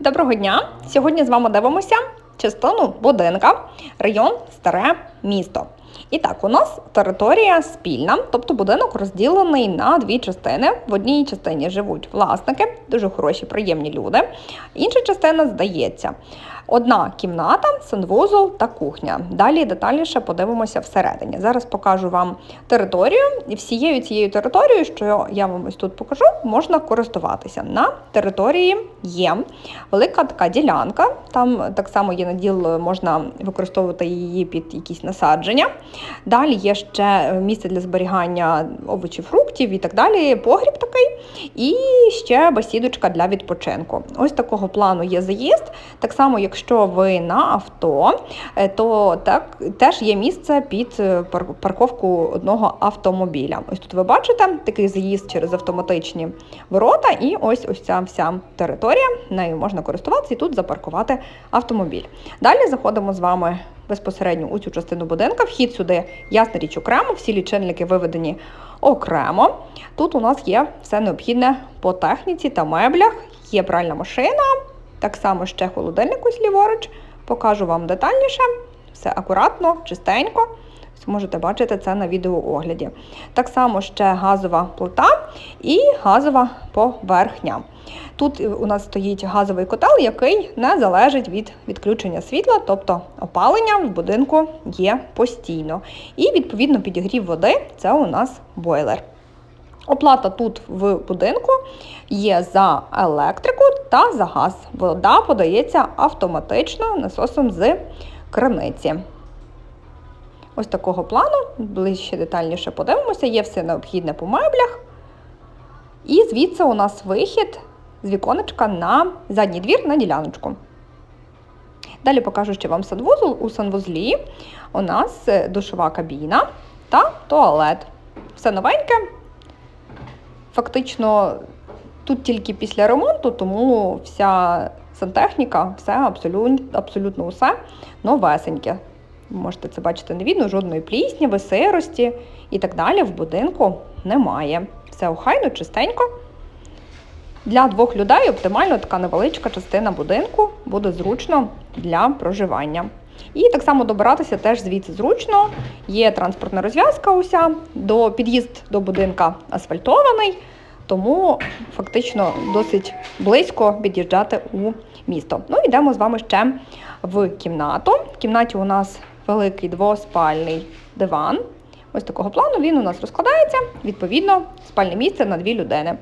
Доброго дня! Сьогодні з вами дивимося частину будинка, район Старе місто. І так, у нас територія спільна, тобто будинок розділений на дві частини. В одній частині живуть власники, дуже хороші, приємні люди. Інша частина здається. Одна кімната, санвузол та кухня. Далі детальніше подивимося всередині. Зараз покажу вам територію. І всією цією територією, що я вам ось тут покажу, можна користуватися. На території є велика така ділянка. Там так само є наділ, можна використовувати її під якісь насадження. Далі є ще місце для зберігання овочів, фруктів і так далі. Погріб такий, і ще басідочка для відпочинку. Ось такого плану є заїзд. Так само, якщо ви на авто, е, то так теж є місце під е, парковку одного автомобіля. Ось тут ви бачите такий заїзд через автоматичні ворота, і ось ось ця вся територія. Нею можна користуватися і тут запаркувати автомобіль. Далі заходимо з вами безпосередньо у цю частину будинка. Вхід сюди, ясна річ, окремо, всі лічильники виведені окремо. Тут у нас є все необхідне по техніці та меблях. Є пральна машина, так само ще холодильник ось ліворуч. Покажу вам детальніше. Все акуратно, чистенько. Можете бачити це на відеоогляді. Так само ще газова плита і газова поверхня. Тут у нас стоїть газовий котел, який не залежить від відключення світла, тобто опалення в будинку є постійно. І відповідно підігрів води це у нас бойлер. Оплата тут в будинку є за електрику та за газ. Вода подається автоматично насосом з криниці. Ось такого плану, ближче детальніше подивимося, є все необхідне по меблях. І звідси у нас вихід з віконечка на задній двір на діляночку. Далі покажу ще вам санвузол. У санвузлі у нас е, душова кабіна та туалет. Все новеньке. Фактично тут тільки після ремонту, тому вся сантехніка, все абсолютно, абсолютно усе новесеньке. Можете це бачити не видно, жодної плісні, сирості і так далі в будинку немає. Все охайно, чистенько. Для двох людей оптимально така невеличка частина будинку буде зручно для проживання. І так само добиратися теж звідси зручно. Є транспортна розв'язка уся, до під'їзд до будинка асфальтований, тому фактично досить близько під'їжджати у місто. Ну, йдемо з вами ще в кімнату. В кімнаті у нас великий двоспальний диван. Ось такого плану він у нас розкладається. Відповідно, спальне місце на дві людини.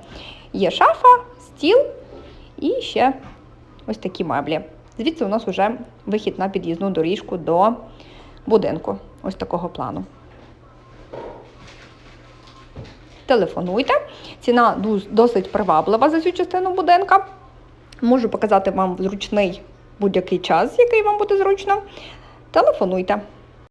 Є шафа, стіл і ще ось такі меблі. Звідси у нас вже вихід на під'їзну доріжку до будинку. Ось такого плану. Телефонуйте. Ціна досить приваблива за цю частину будинка. Можу показати вам зручний будь-який час, який вам буде зручно. Телефонуйте.